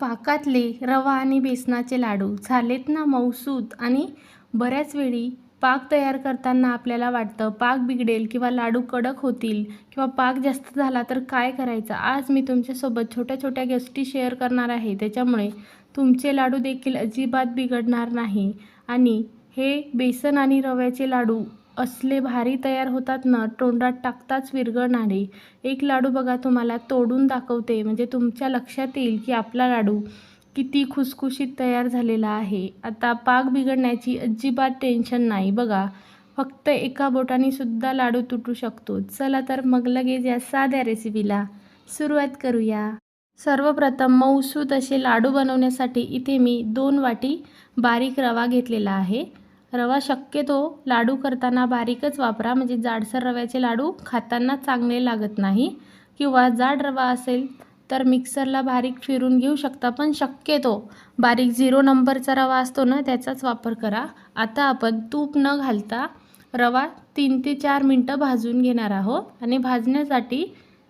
पाकातले रवा आणि बेसनाचे लाडू झालेत ना मऊसूद आणि बऱ्याच वेळी पाक तयार करताना आपल्याला वाटतं पाक बिघडेल किंवा लाडू कडक होतील किंवा पाक जास्त झाला तर काय करायचं? आज मी तुमच्यासोबत छोट्या छोट्या गोष्टी शेअर करणार आहे. त्याच्यामुळे तुमचे लाडू देखील अजिबात बिघडणार नाही. आणि हे बेसन आणि रव्याचे लाडू असले भारी तयार होतात ना तोंडात टाकताच विरघळणारे. एक लाडू बघा तुम्हाला तोडून दाखवते. म्हणजे तुमच्या लक्षात येईल की आपला लाडू किती खुसखुशीत तयार झालेला आहे. आता पाक बिघडण्याची अजिबात टेन्शन नाही बघा. फक्त एका बोटाने सुद्धा लाडू तुटू शकतो. चला तर मग लगेच या साध्या रेसिपीला सुरुवात करूया. सर्वप्रथम मऊसूत असे लाडू बनवण्यासाठी इथे मी दोन वाटी बारीक रवा घेतलेला आहे. रवा शक्यतो लाडू करताना बारीकच वापरा. म्हणजे जाडसर रव्याचे लाडू खाताना चांगले लागत नाही. किंवा जाड रवा असेल तर मिक्सरला बारीक फिरून घेऊ शकता. पण शक्यतो बारीक झिरो नंबरचा रवा असतो ना त्याचाच वापर करा. आता आपण तूप न घालता रवा तीन ते चार मिनटं भाजून घेणार आहोत. आणि भाजण्यासाठी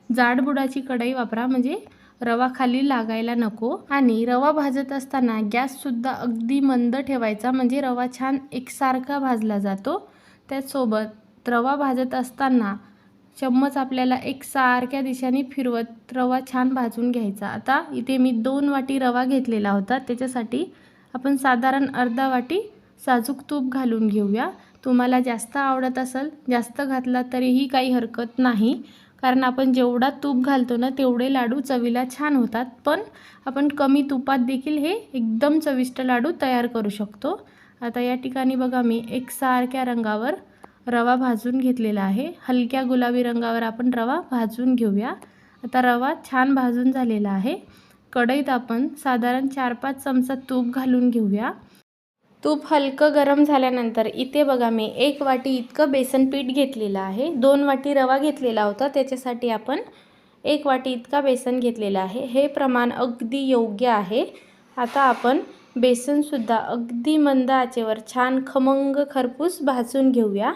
जाडबुडाची कढई वापरा. म्हणजे रवा खाली लागायला नको आणि रवा भाजत असताना गॅससुद्धा अगदी मंद ठेवायचा. म्हणजे रवा छान एकसारखा भाजला जातो. त्याचसोबत रवा भाजत असताना चम्मच आपल्याला एकसारख्या दिशेने फिरवत रवा छान भाजून घ्यायचा. आता इथे मी दोन वाटी रवा घेतलेला होता. त्याच्यासाठी आपण साधारण अर्धा वाटी साजूक तूप घालून घेऊया. तुम्हाला जास्त आवडत असेल जास्त घातला तरीही काही हरकत नाही. कारण आपण जेवढा तूप घालतो ना तेवढे लाडू चवीला छान होतात. पण आपण कमी तुपात देखील हे एकदम चविष्ट लाडू तयार करू शकतो. आता या ठिकाणी बघा मी एकसारख्या रंगावर रवा भाजून घेतलेला आहे. हलक्या गुलाबी रंगावर आपण रवा भाजून घेऊया. आता रवा छान भाजून झालेला आहे. कढईत आपण साधारण चार पाच चमचा तूप घालून घेऊया. तूप हलकं गरम झाल्यानंतर इथे बघा मी एक वाटी इतकं बेसन पीठ घेतलेलं आहे. दोन वाटी रवा घेतलेला होता. त्याच्यासाठी आपण एक वाटी इतका बेसन घेतलेला आहे. हे प्रमाण अगदी योग्य आहे. आता आपण बेसनसुद्धा अगदी मंद आचेवर छान खमंग खरपूस भाजून घेऊया.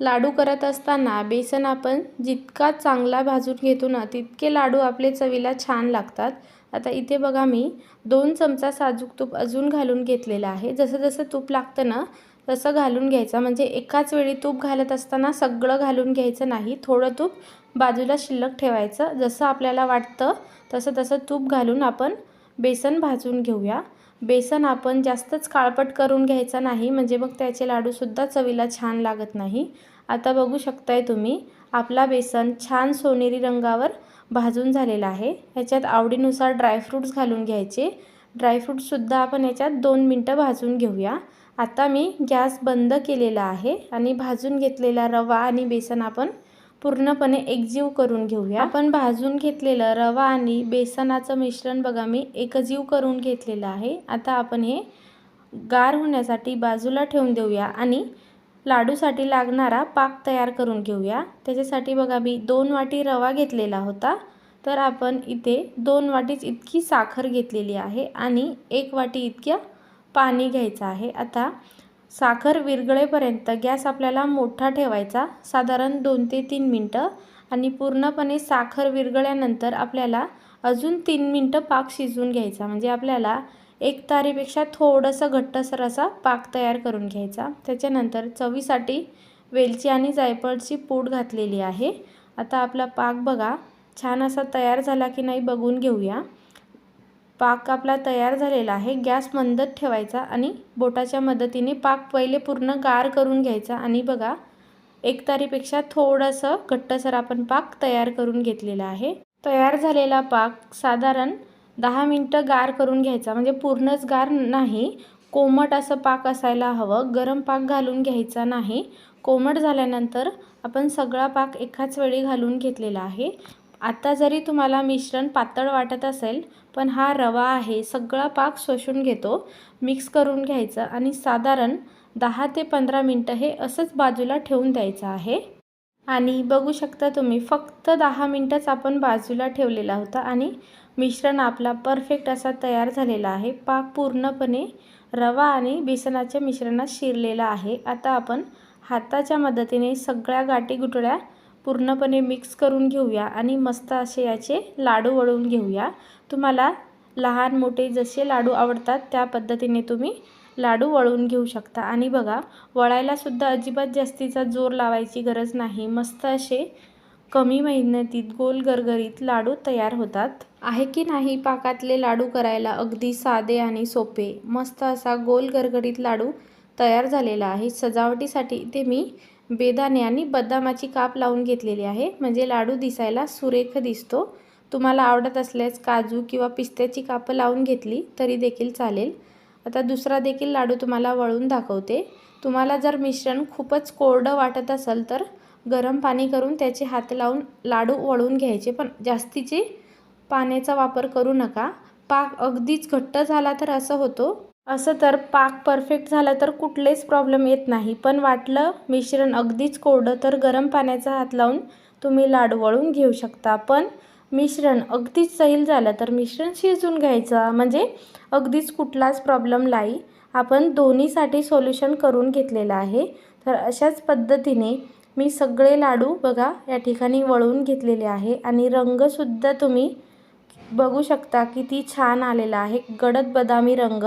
लाडू करत असताना बेसन आपण जितका चांगला भाजून घेतो ना तितके लाडू आपले चवीला छान लागतात. आता इथे बघा मी दोन चमचा साजूक तूप अजून घालून घेतलेलं आहे. जसं जसं तूप लागतं ना तसं घालून घ्यायचं. म्हणजे एकाच वेळी तूप घालत असताना सगळं घालून घ्यायचं नाही. थोडं तूप बाजूला शिल्लक ठेवायचं. जसं आपल्याला वाटतं तसं तसं तूप घालून आपण बेसन भाजून घेऊया. बेसन आपण जास्तच काळपट करून घ्यायचं नाही. म्हणजे मग त्याचे लाडूसुद्धा चवीला छान लागत नाही. आता बघू शकताय तुम्ही आपला बेसन छान सोनेरी रंगावर भाजून झालेला आहे. ह्याच्यात आवडीनुसार ड्रायफ्रूट्स घालून घ्यायचे. ड्रायफ्रूटसुद्धा आपण याच्यात दोन मिनटं भाजून घेऊया. आता मी गॅस बंद केलेला आहे आणि भाजून घेतलेला रवा आणि बेसन आपण पूर्णपणे एकजीव करून घेऊया. आपण भाजून घेतलेलं रवा आणि बेसनाचं मिश्रण बघा मी एकजीव करून घेतलेलं आहे. आता आपण हे गार होण्यासाठी बाजूला ठेवून देऊया आणि लाडूसाठी लागणारा पाक तयार करून घेऊया. त्याच्यासाठी बघा मी दोन वाटी रवा घेतलेला होता. तर आपण इथे दोन वाटीच इतकी साखर घेतलेली आहे आणि एक वाटी इतक्या पाणी घ्यायचं आहे. आता साखर विरगळेपर्यंत गॅस आपल्याला मोठा ठेवायचा साधारण दोन ते तीन मिनटं. आणि पूर्णपणे साखर विरगळ्यानंतर आपल्याला अजून तीन मिनटं पाक शिजवून घ्यायचा. म्हणजे आपल्याला एक तारीपेक्षा थोडंसं घट्टसर असा पाक तयार करून घ्यायचा. त्याच्यानंतर चवीसाठी वेलची आणि जायफळची पूड घातलेली आहे. आता आपला पाक बघा छान असा तयार झाला की नाही बघून घेऊया. पाक आपला तयार झालेला आहे. गॅस मंदत ठेवायचा आणि बोटाच्या मदतीने पाक पहिले पूर्ण गार करून घ्यायचा. आणि बघा एक तारीपेक्षा थोडंसं घट्टसर आपण पाक तयार करून घेतलेला आहे. तयार झालेला पाक साधारण दहा मिनटं गार करून घ्यायचा म्हणजे पूर्णच गार नाही. कोमट असं पाक असायला हवं. गरम पाक घालून घ्यायचा नाही. कोमट झाल्यानंतर आपण सगळा पाक एकाच वेळी घालून घेतलेला आहे. आता जरी तुम्हाला मिश्रण पातळ वाटत असेल पण हा रवा आहे. सगळा पाक शोषून घेतो मिक्स करून घ्यायचं आणि साधारण दहा ते पंधरा मिनटं हे असंच बाजूला ठेवून द्यायचं आहे. आणि बघू शकता तुम्ही फक्त दहा मिनटंच आपण बाजूला ठेवलेला होता आणि मिश्रण आपला परफेक्ट असा तयार झालेला आहे. पाक पूर्णपणे रवा आणि बेसनाच्या मिश्रणात शिरलेला आहे. आता आपण हाताच्या मदतीने सगळ्या गाठी गुटळ्या पूर्णपणे मिक्स करून घेऊया आणि मस्त असे याचे लाडू वळून घेऊया. तुम्हाला लहान मोठे जसे लाडू आवडतात त्या पद्धतीने तुम्ही लाडू वळून घेऊ शकता. आणि बघा वळायलासुद्धा अजिबात जास्तीचा जोर लावायची गरज नाही. मस्त असे कमी मेहनतीत गोल गरगरीत लाडू तयार होतात. आहे की नाही पाकातले लाडू करायला अगदी साधे आणि सोपे? मस्त असा गोल गरगरीत लाडू तयार झालेला आहे. सजावटीसाठी ते मी बेदाणे आणि बदामाची काप लावून घेतलेली आहे. म्हणजे लाडू दिसायला सुरेख दिसतो. तुम्हाला आवडत असल्यास काजू किंवा पिस्त्याची कापं लावून घेतली तरी देखील चालेल. आता दुसरा देखील लाडू तुम्हाला वळून दाखवते. तुम्हाला जर मिश्रण खूपच कोरडं वाटत असेल तर गरम पाणी करून त्याचे हात लावून लाडू वळून घ्यायचे. पण जास्तीचे पाण्याचा वापर करू नका. पाक अगदीच घट्ट झाला तर असं होतो. असं तर पाक परफेक्ट झाला तर कुठलेच प्रॉब्लेम येत नाही. पण वाटलं मिश्रण अगदीच कोरडं तर गरम पाण्याचा हात लावून तुम्ही लाडू वळून घेऊ शकता. पण मिश्रण अगदीच सैल झालं तर मिश्रण शिजून घ्यायचं. म्हणजे अगदीच कुठलाच प्रॉब्लेम नाही. आपण दोन्हीसाठी सोल्युशन करून घेतलेलं आहे. तर अशाच पद्धतीने मी सगळे लाडू बघा या ठिकाणी वळून घेतलेले आहे. आणि रंगसुद्धा तुम्ही बघू शकता किती छान आलेला आहे. गडद बदामी रंग.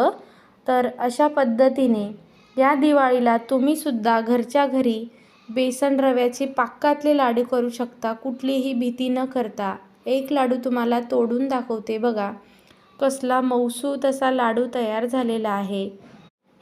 तर अशा पद्धतीने या दिवाळीला तुम्हीसुद्धा घरच्या घरी बेसन रव्याचे पाकातले लाडू करू शकता. कुठलीही भीती न करता. एक लाडू तुम्हाला तोडून दाखवते बघा. कसला मौसू तसा लाडू तयार झालेला आहे.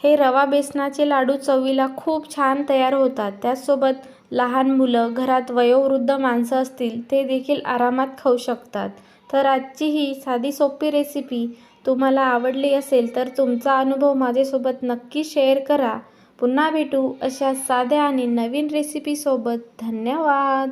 हे रवा बेसनाचे लाडू चवीला खूप छान तयार होतात. त्याचसोबत लहान मुलं घरात वयोवृद्ध माणसं असतील ते देखील आरामात खाऊ शकतात. तर आजची ही साधी सोपी रेसिपी तुम्हाला आवडली असेल तर तुमचा अनुभव माझ्यासोबत नक्की शेअर करा. पुन्हा भेटू अशा साध्या आणि नवीन रेसिपीसोबत धन्यवाद!